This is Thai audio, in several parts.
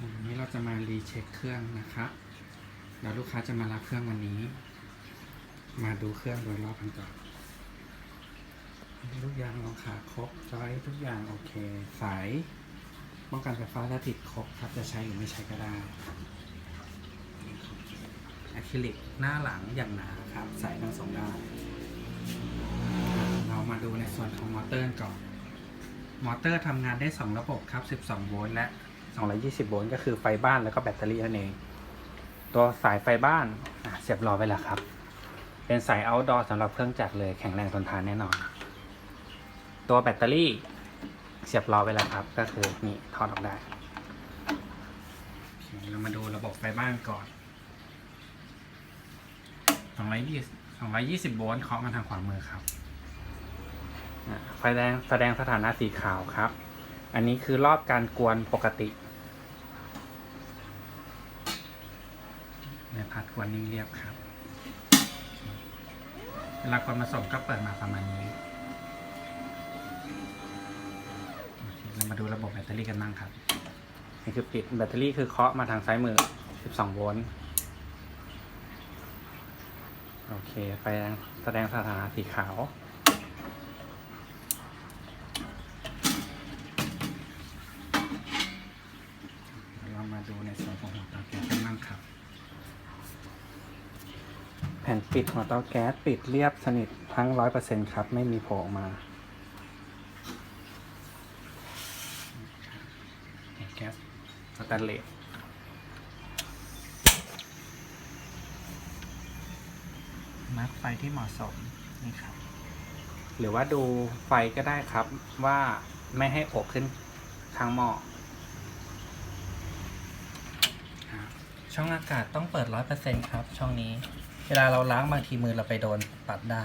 วันนี้เราจะมารีเช็คเครื่องนะครับเดี๋ยวลูกค้าจะมารับเครื่องวันนี้ มาดูเครื่องโดยรอบกันก่อนทุกอย่างลงขาครบจอยทุกอย่างโอเค สายป้องกันไฟฟ้าถ้าติดครบครับจะใช้หรือไม่ใช้ก็ได้อะคริลิกหน้าหลังอย่างหนาครับใส่ทั้งสองด้านเรามาดูในส่วนของมอเตอร์ก่อน มอเตอร์ทำงานได้ 2 ระบบครับ 12 โวลต์และ 220 โวลต์ก็คือไฟบ้านแล้วก็แบตเตอรี่นั่นเอง ตัวสายไฟบ้านเสียบรอไว้แล้วครับ เป็นสาย outdoor สำหรับเครื่องจักรเลยแข็งแรงทนทานแน่นอน ตัวแบตเตอรี่เสียบรอไว้แล้วครับ ก็คือนี่ถอดออกได้ เรามาดูระบบไฟบ้านก่อน 220 220 โวลต์เคาะมาทางขวามือครับไฟแดงแสดงสถานะสีขาวครับ อันนี้คือรอบการกวนปกติ ในพัดกวนนิ่งเรียบครับ เวลากวนผสมก็เปิดมาประมาณนี้ เรามาดูระบบแบตเตอรี่กันบ้างครับ นี่คือปิดแบตเตอรี่คือเคาะมาทางซ้ายมือ 12 โวลต์ โอเค ไฟแสดงสถานะสีขาวเรามาดูในส่วนของหัวเตาแก๊สกันบ้างครับ ผ่นปิดหัวเตาแก๊สปิดเรียบสนิททั้งร้อยเปอร์เซ็นครับ ไม่มีโผล่ออกมา แก๊สสแตนเลสมาร์กไฟที่เหมาะสมนี่ครับ หรือว่าดูไฟก็ได้ครับว่าไม่ให้อบขึ้นข้างหม้อช่องอากาศต้องเปิดร้อยเปอร์เซ็นครับ ช่องนี้ เวลาเราล้างบางทีมือเราไปโดนปัดได้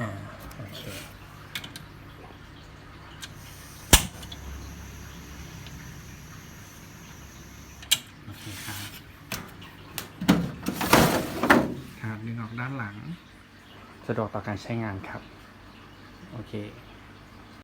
อ่าโอเคโอเคครับครับดึงออกด้านหลัง สะดวกต่อการใช้งานครับ โอเค